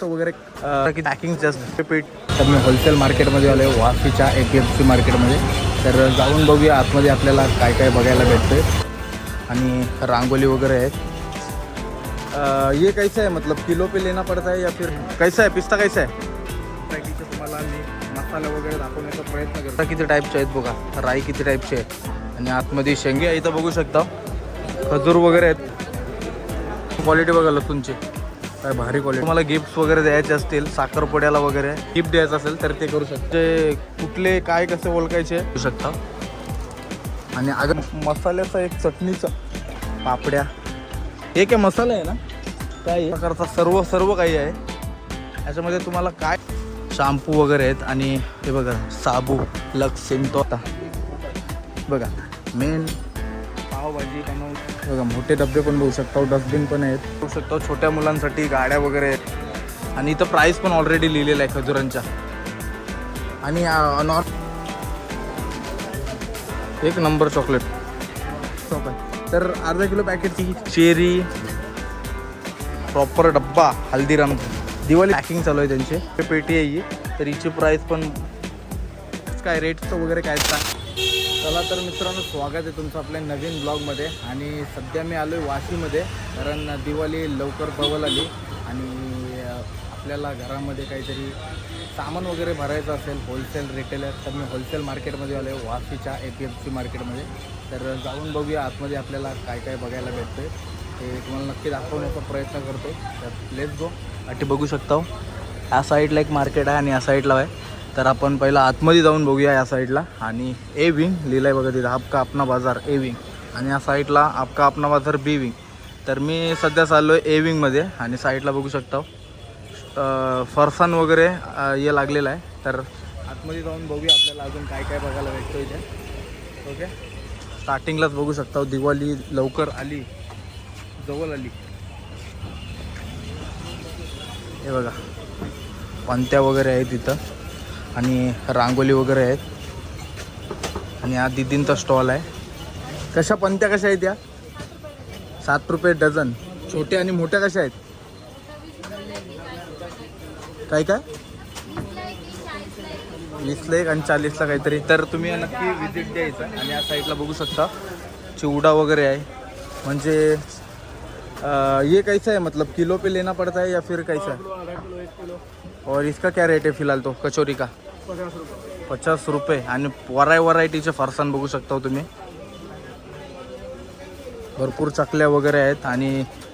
रेटचं वगैरे की पॅकिंग जास्त पीठ तर मी होलसेल मार्केटमध्ये आलो आहे वाशीच्या ए पी एफ सी मार्केटमध्ये तर जाऊन बघूया आतमध्ये आपल्याला काय काय बघायला भेटतंय. आणि रांगोली वगैरे आहेत. ये कैसा है मतलब किलो पे लेना पड़ता है या फिर कैसा है? पिस्ता कैसा आहे पॅकीचे तुम्हाला मी मसाला वगैरे दाखवण्याचा प्रयत्न करतो. किती टाईपचे आहेत बघा? राई किती टाईपचे आहेत? आणि आतमध्ये शेंगे आहे इथं बघू शकता. खजूर वगैरे आहेत. क्वालिटी बघा लसूणची. काय भारी क्वालिटी तुम्हाला गिफ्ट वगैरे द्यायचे असतील साखरपुड्याला वगैरे गिफ्ट द्यायचं असेल तर ते करू शकते. कुठले काय कसे ओळखायचे करू शकता. आणि अगर मसाल्याचा एक चटणीचा पापड्या. हे काय मसाला आहे ना? काय प्रकारचा सर्व सर्व काही आहे. याच्यामध्ये तुम्हाला काय? शॅम्पू वगैरे आहेत आणि हे बघा साबू लक्स सिमतोता बघा मेन पावभाजी बनवून बघा मोठे डबे पण बघू शकता डस्टबिन पण आहेत. बघू शकता छोट्या मुलांसाठी गाड्या वगैरे आहेत. आणि इथं प्राईस पण ऑलरेडी लिहिलेलं आहे खजुरांच्या. आणि नॉर एक नंबर चॉकलेट शॉप आहे तर अर्धा किलो पॅकेटची चेरी प्रॉपर डब्बा हल्दीराम. दिवाळी पॅकिंग चालू आहे त्यांची. पेटी आहे ही. तर हिची प्राईस पण काय रेटचं वगैरे काय चला तर मित्रांनो स्वागत आहे तुमचं आपल्या नवीन ब्लॉगमध्ये. आणि सध्या मी आलो आहे वाशीमध्ये कारण दिवाळी लवकर पवल आली. आणि आपल्याला घरामध्ये काहीतरी सामान वगैरे भरायचं असेल होलसेल रिटेलर तर मी होलसेल मार्केटमध्ये आलो आहे वाशीच्या ए पी एफ सी मार्केटमध्ये तर जाऊन बघूया आतमध्ये आपल्याला काय काय बघायला भेटतं ते तुम्हाला नक्की दाखवण्याचा प्रयत्न करतो. तर लेट गो अटी बघू शकता हो. या साईडला एक मार्केट आहे आणि या साईडला आहे. तर आपण पहिला आतमध्ये जाऊन बघूया या साईडला. आणि ए विंग लिहिलं आहे बघा तिथं आपका आपना बाजार ए विंग आणि या साईडला आपका आपना बाजार बी विंग तर मी सध्या चाललो आहे ए विंगमध्ये आणि साईडला बघू शकता. फरसान वगैरे हे लागलेलं आहे. तर आतमध्ये जाऊन बघूया आपल्याला अजून काय काय बघायला भेटतो इथे ओके? स्टार्टिंगलाच बघू शकता. दिवाळी लवकर आली जवळ आली. हे बघा. पंत्या वगैरे आहेत तिथं. आणि रांगोली वगैरे आहेत. आणि हा दिदींचा स्टॉल आहे. कशा पंत्या कशा आहेत या? सात रुपये डझन. छोट्या आणि मोठ्या कशा आहेत? काय काय? वीसला एक आणि चाळीसला काहीतरी. तर तुम्ही नक्की विजिट द्यायचं आणि या साईडला बघू शकता. चिवडा वगैरे आहे. म्हणजे ये कैसा है? मतलब किलो पे लेना पड़ता है या फिर कैसा है? और इसका क्या रेट है फिलहाल तो कचोरी का? पचास रुपये। आणि वराय वरायटीचे फरसाण बघू शकता हो तुम्ही. भरपूर चकल्या वगैरे आहेत आणि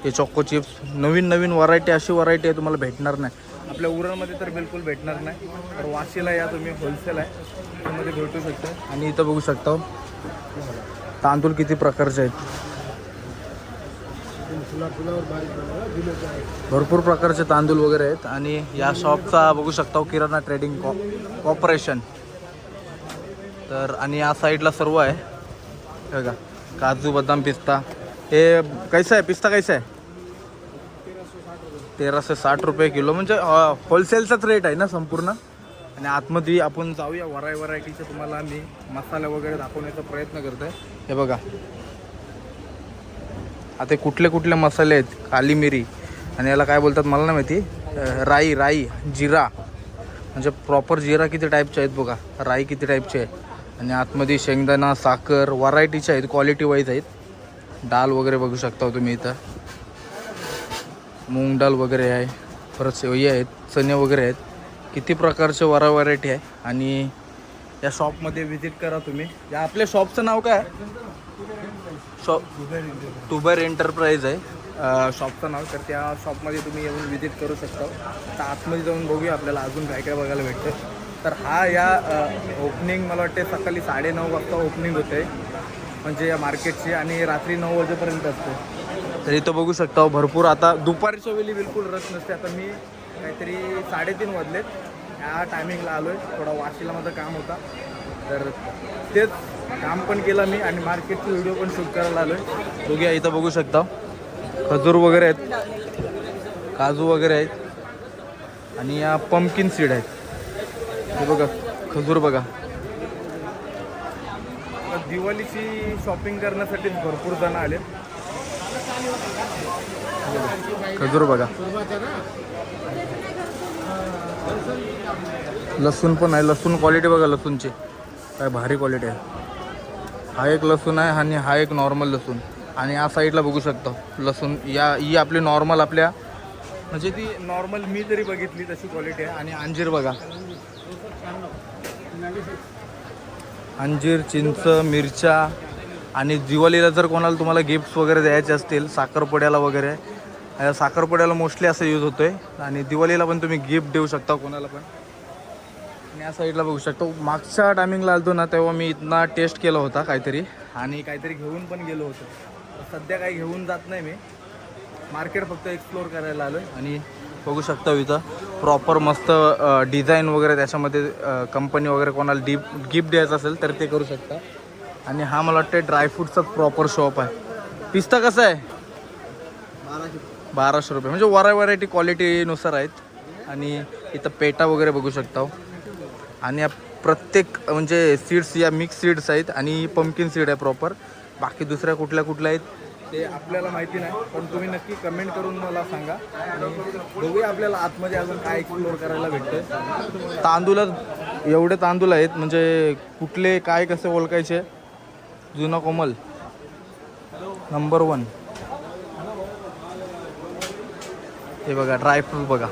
हे चॉको चिप्स नवीन नवीन व्हरायटी अशी व्हरायटी आहे तुम्हाला भेटणार नाही. आपल्या उरणमध्ये तर बिलकुल भेटणार नाही. तर वाशीला या तुम्ही होलसेल आहे. त्यामध्ये भेटू शकता. आणि इथं बघू शकता हो. तांदूळ किती प्रकारचे आहेत. भरपूर प्रकारचे तांदूळ वगैरे आहेत आणि या शॉपचा बघू शकता हो, किराणा ट्रेडिंग कॉ कॉपरेशन तर आणि या साईडला सर्व आहे. हे बघा काजू बदाम पिस्ता. हे कैसा आहे? पिस्ता कैसा आहे? तेराशे साठ रुपये किलो. म्हणजे होलसेलचाच रेट आहे ना संपूर्ण? आणि आतमध्ये आपण जाऊया वराय व्हरायटीचे तुम्हाला मी मसाला वगैरे दाखवण्याचा प्रयत्न करतोय. हे बघा आता कुठले कुठले मसाले आहेत? काली मिरी. आणि याला काय बोलतात मला नाही माहिती. राई राई जिरा. म्हणजे प्रॉपर जिरा किती टाईपचे आहेत बघा. राई किती टाईपचे आहे आणि आतमध्ये शेंगदाणा साखर व्हरायटीचे आहेत क्वालिटी वाईज आहेत. डाल वगैरे बघू शकता हो तुम्ही इथं. मूग डाळ वगैरे आहे. परत सेवई आहेत चणे वगैरे आहेत. किती प्रकारचे वरा व्हरायटी आहे. आणि या शॉपमध्ये व्हिजिट करा तुम्ही. या आपल्या शॉपचं नाव काय? शॉप टुबर एंटरप्राइज आहे. शॉपचं नाव तर त्या शॉपमध्ये तुम्ही येऊन व्हिजिट करू शकता. तर आतमध्ये जाऊन बघूया आपल्याला अजून काय काय बघायला भेटतं तर हा या ओपनिंग मला वाटते सकाळी साडेनऊ वाजता ओपनिंग होते म्हणजे या मार्केटची आणि रात्री नऊ वाजेपर्यंत असते. तर इथं बघू शकता. हो, भरपूर आता दुपारच्या वेळी बिलकुल रस नसते. आता मी काहीतरी साडेतीन वाजलेत. या टायमिंगला आलो आहे थोडा वाशीला माझं काम होता. तर तेच काम पण केलं मी आणि मार्केटचे व्हिडिओ पण शूट करायला आलो आहे बघूया इथं बघू शकता. खजूर वगैरे आहेत. काजू वगैरे आहेत. आणि या पंपकिन सीड आहेत. हे बघा खजूर बघा. दिवाळीची शॉपिंग करण्यासाठी भरपूर जण आले खजूर बघा. लसूण पण आहे. लसूण क्वालिटी बघा लसूणची. काय भारी क्वालिटी आहे. हा एक लसूण आहे आणि हा एक नॉर्मल लसूण. आणि या साईडला बघू शकतो लसूण या ही आपली नॉर्मल आपल्या म्हणजे ती नॉर्मल मी तरी बघितली तशी क्वालिटी आहे. आणि अंजीर बघा. अंजीर चिंच मिरच्या आणि दिवाळीला जर कोणाला तुम्हाला गिफ्ट्स वगैरे द्यायचे असतील साखरपुड्याला वगैरे साखरपुड्याला मोस्टली असं यूज होतो आहे आणि दिवाळीला पण तुम्ही गिफ्ट देऊ शकता कोणाला पण. आणि या साईडला बघू शकतो. मागच्या टायमिंगला आलतो ना तेव्हा मी इथना टेस्ट केला होता काहीतरी. आणि काहीतरी घेऊन पण गेलो होतो. सध्या काही घेऊन जात नाही मी. मार्केट फक्त एक्सप्लोअर करायला आलो आहे आणि बघू शकता इथं प्रॉपर मस्त डिझाईन वगैरे त्याच्यामध्ये कंपनी वगैरे कोणाला डीप गिफ्ट द्यायचं असेल तर ते करू शकता. आणि हा मला वाटतं ड्रायफ्रूटचाच प्रॉपर शॉप आहे. पिस्ता कसं आहे? बाराशे रुपये. म्हणजे वरा व्हरायटी क्वालिटीनुसार आहेत. आणि इथं पेटा वगैरे बघू शकता. आणि या प्रत्येक म्हणजे सीड्स या मिक्स सीड्स आहेत आणि पंपकिन सीड आहे प्रॉपर बाकी दुसऱ्या कुठल्या कुठल्या आहेत ते आपल्याला माहिती नाही पण तुम्ही नक्की कमेंट करून मला सांगा. दोघे बघूया आपल्याला आतमध्ये अजून काय एक्सप्लोअर करायला भेटते तांदूळच एवढे तांदूळ आहेत म्हणजे कुठले काय कसे ओळखायचे? जुना कोमल. नंबर वन हे बघा ड्रायफ्रूट बघा.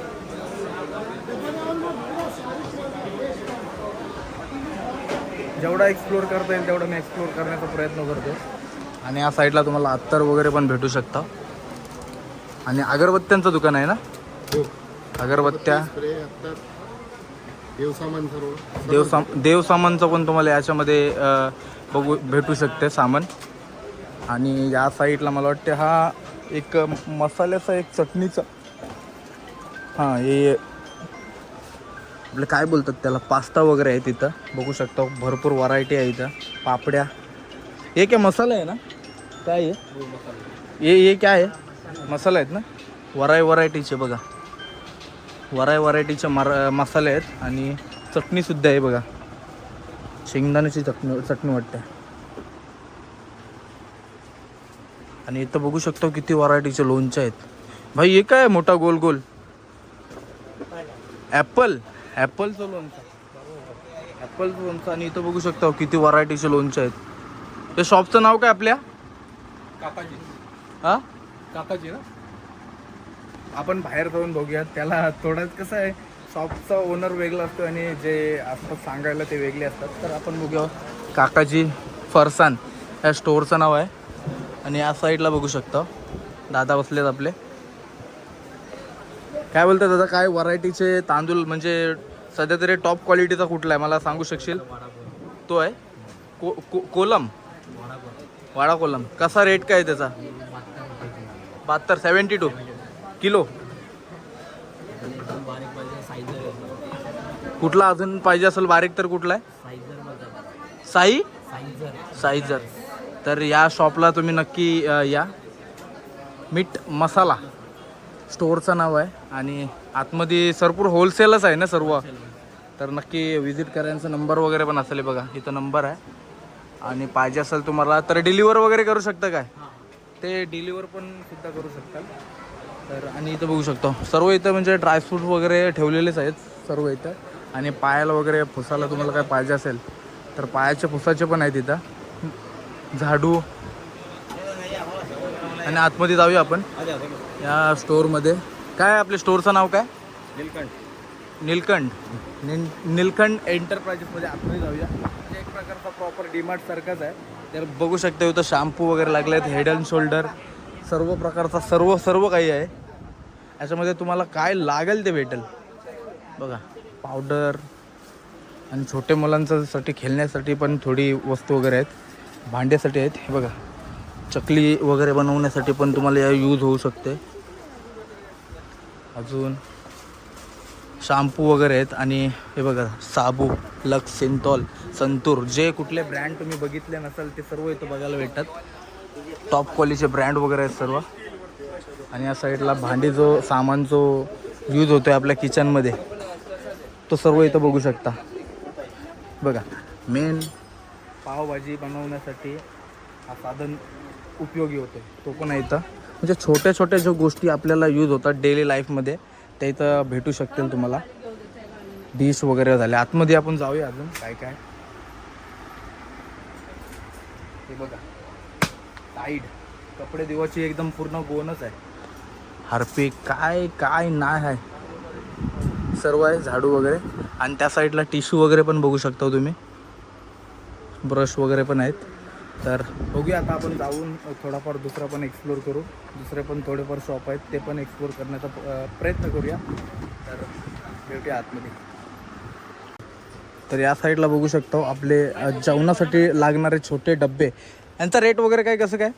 जेवढा एक्सप्लोअर करता येईल तेवढा मी एक्सप्लोअर करण्याचा प्रयत्न करतो. आणि या साईडला तुम्हाला अत्तर वगैरे पण भेटू शकता. आणि अगरबत्त्यांचं दुकान आहे ना? अगरबत्त्या. देवसामान सर्व. देव साम देव सामानचं पण तुम्हाला याच्यामध्ये बघू भेटू शकते सामान. आणि या साईडला मला वाटते हा एक मसाल्याचा एक चटणीचा. हां हे आपलं काय बोलतात त्याला? पास्ता वगैरे आहे तिथं. बघू शकता भरपूर व्हरायटी आहे इथं. पापड्या. हे काय मसाला आहे ना? काय आहे? हे हे काय आहे. मसाला आहेत ना? वराय व्हरायटीचे बघा. वराय व्हरायटीचे मर मसाले आहेत आणि चटणीसुद्धा आहे बघा. शेंगदाण्याची चटणी चटणी वाटते. आणि इथं बघू शकतो किती व्हरायटीचे लोणचे आहेत. भाई हे काय आहे? मोठा गोल गोल ॲपल. ॲपलचं लोणचं ॲपलचं लोणचं आणि इथं बघू शकता किती व्हरायटीचे लोणचे आहेत. ते शॉपचं नाव काय आपल्या? काकाजी. हां? काकाजी ना? आपण बाहेर जाऊन बघूया त्याला थोडं कसं आहे शॉपचा ओनर वेगळा असतो आणि जे असतात सांगायला ते वेगळे असतात. तर आपण बघूया काकाजी फरसान. या स्टोअरचं नाव आहे. आणि या साईडला बघू शकता दादा बसलेत आपले. काय बोलतात दादा काय व्हरायटीचे तांदूळ म्हणजे सध्या तरी टॉप क्वालिटीचा कुठला आहे? मला सांगू शकशील? तो आहे? को को कोलम. वाडा कोलम कसा रेट काय आहे त्याचा? बहात्तर सेवन्टी टू किलो. कुठला अजून पाहिजे असेल बारीक तर कुठला आहे? साई? साईजर. तर या शॉपला तुम्ही नक्की या. मीठ मसाला. स्टोअरचं नाव आहे आणि आतमध्ये भरपूर होलसेलच आहे ना सर्व? तर नक्की विजिट करायचा. नंबर वगैरे पण असेल बघा. इथं नंबर आहे. आणि पाहिजे असेल तुम्हाला तर डिलिव्हर वगैरे करू शकता काय? ते डिलिव्हर पण सुद्धा करू शकता. तर आणि इथं बघू शकतो. सर्व इथं म्हणजे ड्रायफ्रूट वगैरे ठेवलेलेच आहेत सर्व इथं. आणि पायाला वगैरे फुसाला तुम्हाला काय पाहिजे असेल तर पायाचे फुसाचे पण आहेत इथं. झाडू आणि आतमध्ये जाऊया आपण. या स्टोअरमध्ये. काय आपल्या स्टोअरचं नाव काय? नीलकंठ. निलकंठ. निल निलकंठ एंटरप्राइजेसमध्ये आतमध्ये जाऊया. म्हणजे एक प्रकारचा प्रॉपर डीमार्ट सारखाच आहे. तर बघू शकता इथं शॅम्पू वगैरे लागले आहेत हेड अँड शोल्डर सर्व प्रकारचा सर्व सर्व काही आहे. याच्यामध्ये तुम्हाला काय लागेल ते भेटेल. बघा पावडर आणि छोटे मुलांच्यासाठी खेळण्यासाठी पण थोडी वस्तू वगैरे आहेत. भांड्यासाठी आहेत हे बघा. चकली वगैरे बनवण्यासाठी पण तुम्हाला या यूज होऊ शकते. अजून शॅम्पू वगैरे आहेत आणि हे बघा साबू लक्स सिंथॉल संतूर जे कुठले ब्रँड तुम्ही बघितले नसाल ते सर्व इथं बघायला भेटतात. टॉप क्वालिटीचे ब्रँड वगैरे आहेत सर्व. आणि या साईडला भांडी जो सामान जो यूज होतो आहे आपल्या किचनमध्ये तो सर्व इथं बघू शकता. बघा मेन पावभाजी बनवण्यासाठी हा साधन उपयोगी होते. तो पण आहे इथं. म्हणजे छोट्या छोट्या ज्या गोष्टी आपल्याला यूज होतात डेली लाईफमध्ये त्या इथं भेटू शकतील तुम्हाला. डिश वगैरे झाले. आतमध्ये आपण जाऊया अजून. काय काय? हे बघा. टाईड कपडे देवाची एकदम पूर्ण गोनच आहे. हार्पिक काय काय नाही आहे. सर्व आहे झाडू वगैरे. आणि त्या साईडला टिश्यू वगैरे पण बघू शकता तुम्ही. ब्रश वगैरे पण आहेत. तर बघूया आता आपण जाऊन थोडाफार दुसरा पण एक्सप्लोर करू. दुसरे पण थोडेफार शॉप आहेत ते पण एक्सप्लोर करण्याचा प्रयत्न करूया. तर भेटूया आतमध्ये. तर या साईडला बघू शकतो आपले जेवणासाठी लागणारे छोटे डब्बे. यांचा रेट वगैरे काय कसं काय?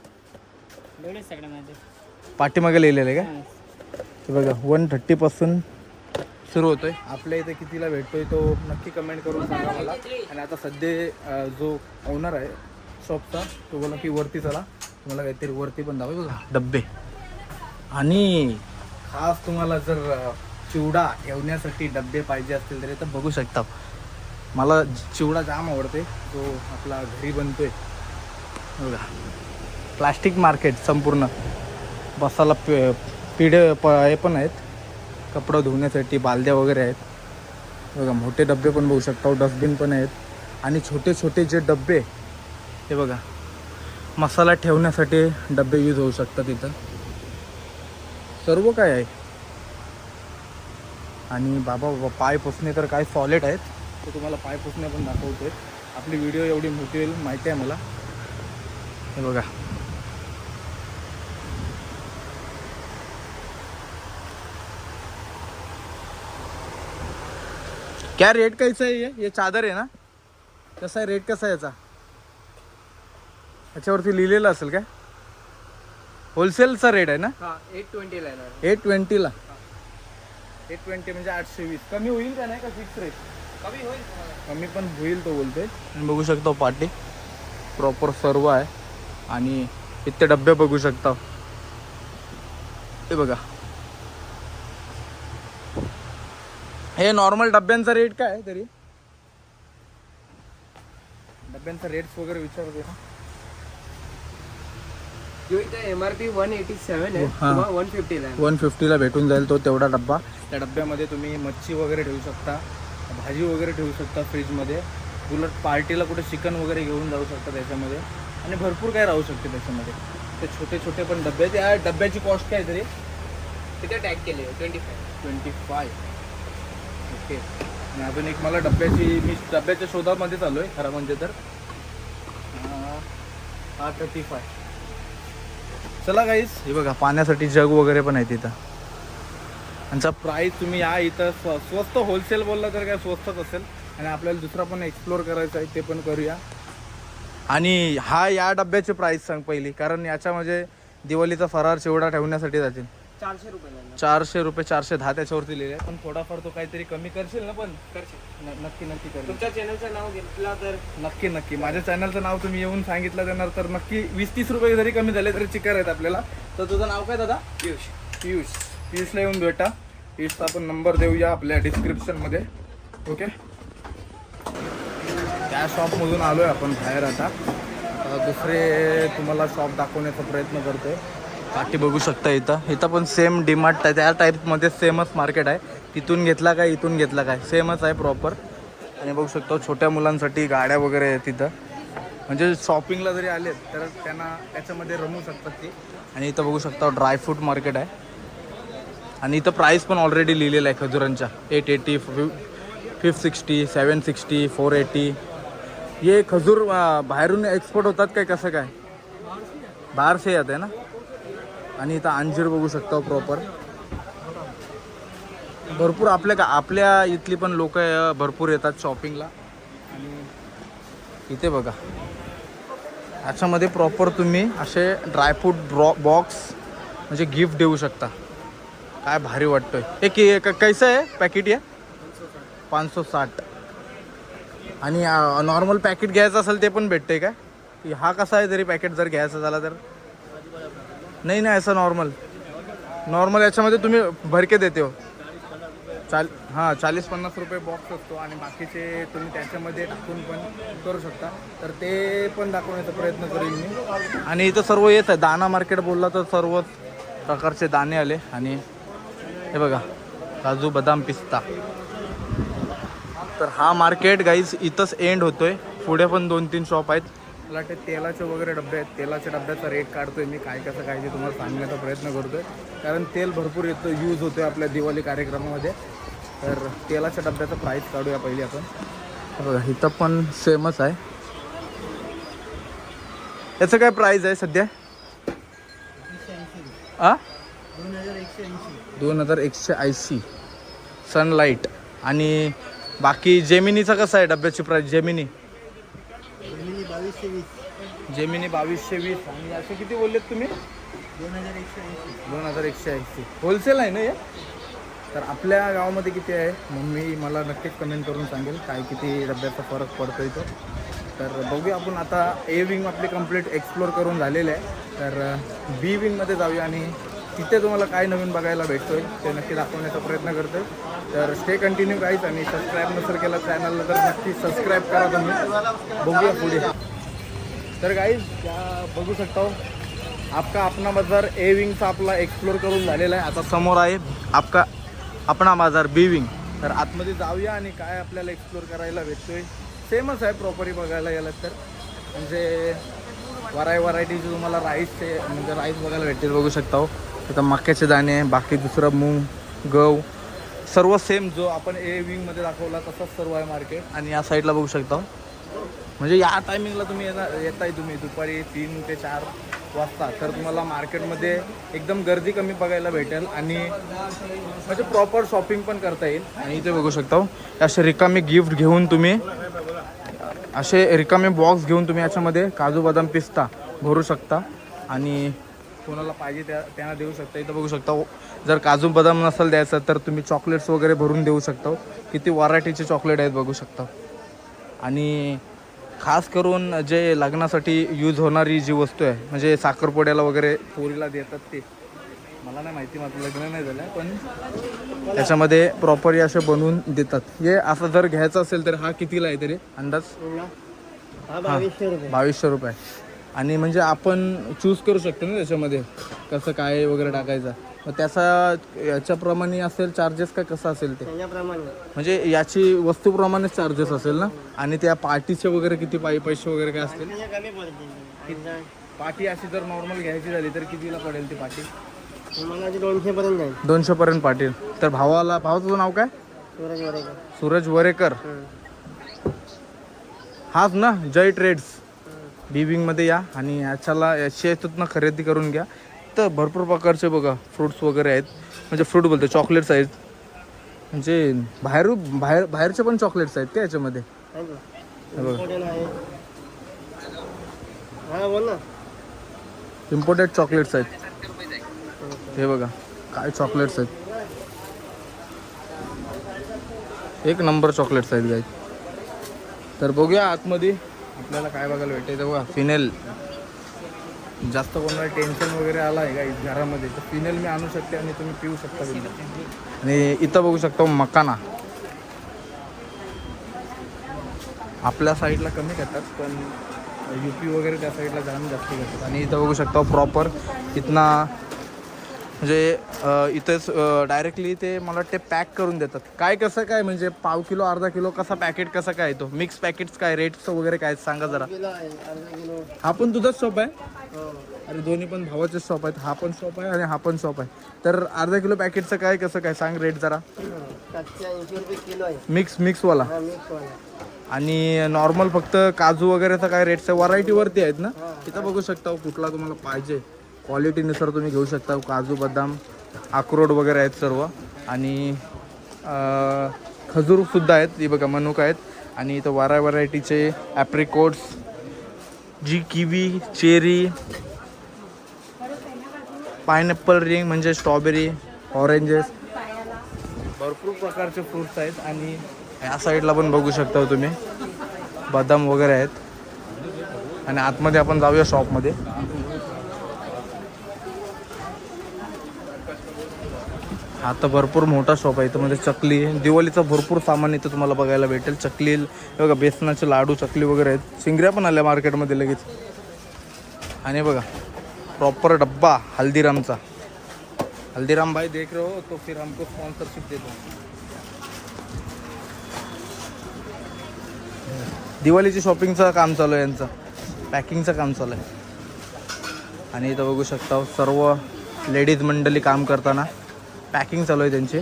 पाठीमागे लिहिलेलं आहे का? ते बघा वन थर्टीपासून सुरू होतोय. आपल्या इथे कितीला भेटतोय तो नक्की कमेंट करून सांगा मला. आणि आता सध्या जो ओनर आहे शॉपचा तो बोला की वरती चला. तुम्हाला काहीतरी वरती पण दावे बघा डब्बे. आणि खास तुम्हाला जर चिवडा ठेवण्यासाठी डब्बे पाहिजे असतील तर इथं बघू शकता. मला चिवडा जाम आवडते. जो आपला घरी बनतोय. बघा. प्लास्टिक मार्केट संपूर्ण. बसाला पे पिढे प हे पण आहेत. कपडं धुण्यासाठी बालद्या वगैरे आहेत. बघा मोठे डबे पण बघू शकता. डस्टबिन पण आहेत. आणि छोटे छोटे जे डबे हे बघा. मसाला ठेवण्यासाठी डबे यूज होऊ शकतात इथं. सर्व काय आहे? आणि बाबा बाबा पाय पुसणे तर काय सॉलिड आहेत. ते तुम्हाला पाय पुसणे पण दाखवते आपली व्हिडिओ एवढी मोठी होईल माहिती आहे मला. हे बघा. क्या रेट कैसा है ये? ये चादर आहे ना? कसा आहे रेट कसा आहे याचा? याच्यावरती लिहिलेलं असेल काय? होलसेलचा रेट आहे ना? एट ट्वेंटीला येणार एट ट्वेंटीला एट ट्वेंटी म्हणजे आठशे वीस. कमी होईल का नाही का फिक्स रेट कमी होईल कमी पण होईल तो बोलते आणि बघू शकतो पाटी प्रॉपर सर्व आहे. आणि इथे डबे बघू शकता. हे बघा. हे नॉर्मल डब्यांचा रेट काय आहे तरी? डब्यांचा रेट्स वगैरे विचारते ना. जो इथं M R P one eighty seven आहे हा. किंवा वन फिफ्टीला आहे. वन फिफ्टीला भेटून जाईल तो तेवढा डब्बा. त्या डब्यामध्ये तुम्ही मच्छी वगैरे ठेवू शकता भाजी वगैरे ठेवू शकता फ्रीजमध्ये. उलट पार्टीला कुठे चिकन वगैरे घेऊन जाऊ शकता त्याच्यामध्ये. आणि भरपूर काय राहू शकते त्याच्यामध्ये. ते छोटे छोटे पण डबे आहेत. त्या डब्याची कॉस्ट काय तरी? तिथे टॅग केले twenty five twenty five okay आणि अजून एक मला डब्याची मी डब्याच्या शोधामध्ये चालू आहे खरं म्हणजे तर. हा थर्टी फाय चला काहीच हे बघा पाण्यासाठी जग वगैरे पण आहे तिथं. त्यांचा प्राईस तुम्ही या इथं स्व स्वस्त होलसेल बोललं तर काय स्वस्तच असेल. आणि आपल्याला दुसरा पण एक्सप्लोर करायचा आहे ते पण करूया. आणि हा या डब्याची प्राईस सांग पहिली कारण याच्यामध्ये दिवाळीचा फरार चिवडा ठेवण्यासाठी जातील. चारशे येणार चारशे रुपये चारशे दहा त्याच्यावरती लिहिले पण थोडाफार तो काहीतरी कमी करशील ना पण? करशील. नक्की नक्की कर तुमच्या चॅनलचं नाव घेतला तर? नक्की नक्की. माझ्या चॅनलचं नाव तुम्ही येऊन सांगितलं देणार तर नक्की वीस तीस रुपये जरी कमी झाले तरी चिकर आहेत आपल्याला. तर तुझं नाव काय दादा? पियुष. पियुष. पियुषला येऊन भेटा. पियुषचा आपण नंबर देऊया आपल्या डिस्क्रिप्शनमध्ये ओके त्या शॉपमधून आलो आहे आपण बाहेर आता. आता दुसरे तुम्हाला शॉप दाखवण्याचा प्रयत्न करतोय. पाठी बघू शकता इथं. इथं पण सेम डिमार्ट आहे. त्या टाईपमध्ये सेमच मार्केट आहे. तिथून घेतला काय इथून घेतला काय सेमच आहे प्रॉपर आणि बघू शकतो छोट्या मुलांसाठी गाड्या वगैरे आहेत तिथं. म्हणजे शॉपिंगला जरी आले तर त्यांना त्याच्यामध्ये रमू शकतात ते. आणि इथं बघू शकता ड्रायफ्रूट मार्केट आहे. आणि इथं प्राईस पण ऑलरेडी लिहिलेलं आहे खजुरांच्या. Eight eighty fifth sixty seven sixty four eighty हे खजूर बाहेरून एक्सपोर्ट होतात काय कसं काय? बाहेरसे येत आहे ना? आणि इथं अंजीर बघू शकता प्रॉपर भरपूर आपल्या का आपल्या इथली पण लोक भरपूर येतात शॉपिंगला आणि इथे बघा. याच्यामध्ये प्रॉपर तुम्ही असे ड्रायफ्रूट ड्रॉ बॉक्स म्हणजे गिफ्ट देऊ शकता. काय भारी वाटतोय. हे की कैसं आहे? पॅकेट या पाचशे साठ. आणि नॉर्मल पॅकेट घ्यायचं असेल ते पण भेटते का की हा कसा आहे? जरी पॅकेट जर घ्यायचं झाला तर नाही नाही असं नॉर्मल नॉर्मल याच्यामध्ये तुम्ही भरके देते हो. चाल हां चाळीस पन्नास रुपये बॉक्स असतो आणि बाकीचे तुम्ही त्याच्यामध्ये टाकून पण करू शकता. तर ते पण दाखवण्याचा प्रयत्न करेल मी. आणि इथं सर्व येत आहे. दाना मार्केट बोलला तर सर्व प्रकारचे दाणे आले. आणि हे बघा काजू बदाम पिस्ता. तर हा मार्केट गाईज इथंच एंड होतोय. पुढे पण दोन तीन शॉप आहेत. मला वाटते तेलाचे वगैरे डबे आहेत. तेलाच्या डब्याचा रेट काढतोय मी. काय कसं काय ते तुम्हाला सांगण्याचा प्रयत्न करतोय. कारण तेल भरपूर येतं यूज होतोय आपल्या दिवाळी कार्यक्रमामध्ये. तर तेलाच्या डब्याचा प्राईस काढूया पहिले आपण. बघा इथं पण सेमच आहे. याचं काय प्राईस आहे सध्या? आ? दोन हजार एकशे ऐंशी. सनलाईट आणि बाकी जेमिनीचा कसं आहे डब्याची प्राईस जेमिनी जेमिनी बावीसशे वीस. आणि असे किती बोललेत तुम्ही? दोन हजार एकशे ऐंशी. होलसेल आहे ना हे? तर आपल्या गावामध्ये किती आहे? मम्मी मला नक्कीच कमेंट करून सांगेल काय किती डब्याचा फरक पडतो इथं तर बघूया आपण आता ए विंग आपली कंप्लीट एक्सप्लोर करून झालेलं आहे. तर बी विंगमध्ये जाऊया आणि तिथे तुम्हाला काय नवीन बघायला भेटतोय ते नक्की दाखवण्याचा प्रयत्न करतोय. तर स्टे कंटिन्यू काहीच आणि सबस्क्राईब नसेल केला चॅनलला तर नक्की सबस्क्राईब करा तुम्ही. बघूया पुढे. तर गाईज बघू शकता हो, आपका आपणा बाजार ए विंगचा आपला एक्सप्लोर करून झालेला आहे. आता समोर आहे आपका आपणा बाजार बी विंग तर आतमध्ये जाऊया आणि काय आपल्याला एक्सप्लोर करायला भेटतोय. सेमच आहे प्रॉपरी बघायला गेलं तर. म्हणजे वराय व्हरायटीचे तुम्हाला राईसचे म्हणजे राईस बघायला भेटतील बघू शकता हो. आता मक्याचे दाणे बाकी दुसरं मूग गव सर्व सेम जो आपण ए विंगमध्ये दाखवला तसाच सर्व आहे मार्केट आणि या साईडला बघू शकता हो. म्हणजे या टायमिंगला तुम्ही येणार येताय तुम्ही दुपारी तीन ते चार वाजता. तर तुम्हाला मार्केटमध्ये एकदम गर्दी कमी बघायला भेटेल आणि म्हणजे प्रॉपर शॉपिंग पण करता येईल. आणि इथे बघू शकता हो, असे रिकामी गिफ्ट घेऊन तुम्ही असे रिकामे बॉक्स घेऊन तुम्ही याच्यामध्ये काजू बदाम पिस्ता भरू शकता. आणि कोणाला पाहिजे त्या त्यांना देऊ शकता. इथं बघू शकता हो, जर काजू बदाम नसेल द्यायचं तर तुम्ही चॉकलेट्स वगैरे भरून देऊ शकता हो. किती व्हरायटीचे चॉकलेट आहेत बघू शकता. आणि खास करून जे लग्नासाठी यूज होणारी जी वस्तू आहे म्हणजे साखरपुड्याला वगैरे पोरीला देतात ते. मला नाही माहिती माझं लग्न नाही झालं पण त्याच्यामध्ये प्रॉपरली असे बनवून देतात. हे असं जर घ्यायचं असेल तर हा कितीला आहे तरी? अंदाज? हा बावीसशे रुपये. बावीसशे रुपये. आणि म्हणजे आपण चूज करू शकतो ना त्याच्यामध्ये कसं काय वगैरे टाकायचं. मग त्याचा याच्याप्रमाणे असेल चार्जेस काय कसं असेल ते? म्हणजे याची वस्तूप्रमाणे चार्जेस असेल ना? आणि त्या पार्टीचे वगैरे किती पाय पैसे वगैरे काय असतील? पाटी अशी जर नॉर्मल घ्यायची झाली तर कितीला पडेल ती पाटी दोनशे पर्यंत जाईल. दोनशे पर्यंत पाटील. तर भावाला भावाचं तुझं नाव काय? सूरज वरेकर. सूरज वरेकर. हाच ना जय ट्रेड्स बिबिंगमध्ये या आणि याच्याला याची याच्यातनं खरेदी करून घ्या. तर भरपूर प्रकारचे बघा फ्रुट्स वगैरे आहेत. म्हणजे फ्रूट बोलतो चॉकलेट्स आहेत. म्हणजे बाहेर बाहेर बाहेरचे पण चॉकलेट्स आहेत का याच्यामध्ये? हे बघा. हा इम्पोर्टेड चॉकलेट्स आहेत. हे बघा काय चॉकलेट्स आहेत. एक नंबर चॉकलेट्स आहेत गाईत तर बघूया आतमध्ये. आपल्याला काय बघायला भेटते बघा फिनेल. जास्त कोणाला टेन्शन वगैरे आलं आहे का घरामध्ये? तर फिनेल मी आणू शकते आणि तुम्ही पिऊ शकता आणि इथं बघू शकता मकाना. आपल्या साईडला कमी घेतात पण यू पी वगैरे त्या साईडला जाऊन जास्त घेतात आणि इथं बघू शकतो प्रॉपर इथनं म्हणजे इथेच डायरेक्टली ते मला वाटते पॅक करून देतात. काय कसं काय म्हणजे पाव किलो अर्धा किलो कसा पॅकेट कसा काय तो मिक्स पॅकेट्स काय रेट्स वगैरे काय सांगा जरा. हा पण तुझाच शॉप आहे? हो. अरे दोन्ही पण भावाचे शॉप आहेत. हा पण शॉप आहे आणि हा पण शॉप आहे. तर अर्धा किलो पॅकेटचं काय कसं काय सांग रेट जरा. मिक्स मिक्सवाला हा मिक्स वाला. आणि नॉर्मल फक्त काजू वगैरेचा काय रेट्स आहे व्हरायटीवरती आहेत ना? इथं बघू शकता कुठला तुम्हाला पाहिजे. क्वालिटीनुसार तुम्ही घेऊ शकता काजू बदाम अक्रोड वगैरे आहेत सर्व. आणि खजूरसुद्धा आहेत. ही बघा मनुका आहेत. आणि इथं वारा व्हरायटीचे ॲप्रिकोट्स जी किवी चेरी पायनॅपल रिंग म्हणजे स्ट्रॉबेरी ऑरेंजेस. भरपूर प्रकारचे फ्रुट्स आहेत. आणि या साईडला पण बघू शकता तुम्ही. बदाम वगैरे आहेत. आणि आतमध्ये आपण जाऊया शॉपमध्ये. हा तर भरपूर मोठा शॉप आहे. इथं म्हणजे चकली दिवाळीचं भरपूर सामान इथं तुम्हाला बघायला भेटेल. चकली बघा बेसनाचे लाडू चकली वगैरे आहेत. शिंगऱ्या पण आल्या मार्केटमध्ये लगेच. आणि बघा प्रॉपर डब्बा हल्दीरामचा. हल्दीराम भाई देख रहे हो तो फिर हमको स्पॉन्सरशिप देतो दिवाळीची शॉपिंगचं काम चालू आहे यांचं. पॅकिंगचं काम चालू आहे. आणि इथं बघू शकता हो, सर्व लेडीज मंडळी काम करताना. पॅकिंग चालू आहे त्यांची.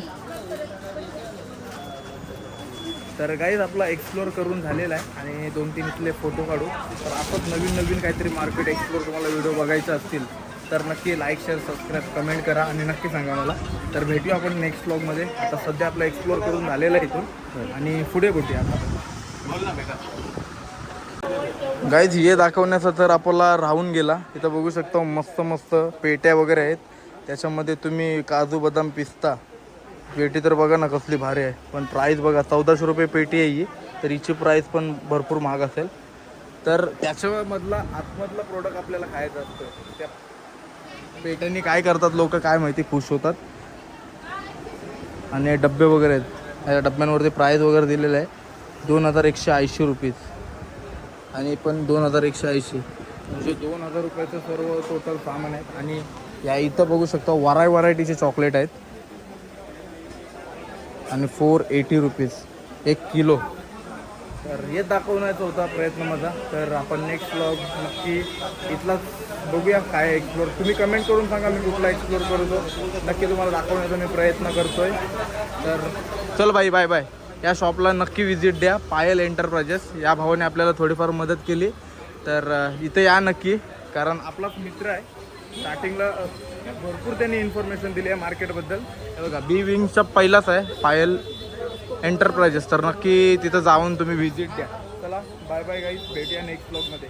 तर गाईज आपला एक्सप्लोअर करून झालेला आहे आणि दोन तीन इथले फोटो काढू. तर आपण नवीन नवीन काहीतरी मार्केट एक्सप्लोअर तुम्हाला व्हिडिओ बघायचे असतील तर नक्की लाईक शेअर सबस्क्राईब कमेंट करा आणि नक्की सांगा मला. तर भेटूया आपण नेक्स्ट ब्लॉगमध्ये आता सध्या आपला एक्सप्लोअर करून झालेला आहे इथून. आणि पुढे भेटूया आता गाईज हे दाखवण्याचा तर आपला राहून गेला. इथं बघू शकतो मस्त मस्त पेट्या वगैरे आहेत. त्याच्यामध्ये तुम्ही काजू बदाम पिस्ता पेटी तर बघा ना कसली भारी आहे. पण प्राईस बघा चौदाशे रुपये पेटी आहे ही. तर हिची प्राईस पण भरपूर महाग असेल. तर त्याच्यामधला आतमधला प्रोडक्ट आपल्याला खायचा असतो त्या पेट्यांनी काय करतात लोक काय माहिती खुश होतात. आणि डब्बे वगैरे आहेत. या डब्यांवरती प्राईस वगैरे दिलेलं आहे. दोन हजार एकशे ऐंशी रुपीज आणि पण दोन हजार एकशे ऐंशी. म्हणजे दोन हजार रुपयाचं सर्व टोटल सामान आहे. आणि या इथं बघू शकता वराय व्हरायटीचे चॉकलेट आहेत. आणि फोर एटी रुपीज एक किलो. तर हे दाखवण्याचा होता प्रयत्न माझा. तर आपण नेक्स्ट ब्लॉग नक्की इथलाच बघूया काय एक्सप्लोर तुम्ही कमेंट करून सांगा मी कुठला एक्सप्लोर करतो. नक्की तुम्हाला दाखवण्याचा मी प्रयत्न करतोय. तर चल बाई बाय बाय. या शॉपला नक्की विजिट द्या. पायल एंटरप्राइजेस या भावाने आपल्याला थोडीफार मदत केली. तर इथं या नक्की कारण आपलाच मित्र आहे. स्टार्टिंगला भरपूर त्यांनी इन्फॉर्मेशन दिली आहे मार्केटबद्दल हे बघा बी विंगचा पहिलाच आहे पायल एंटरप्राइजेस तर नक्की तिथं जाऊन तुम्ही व्हिजिट द्या चला बाय बाय गाईज भेटूया नेक्स्ट ब्लॉगमध्ये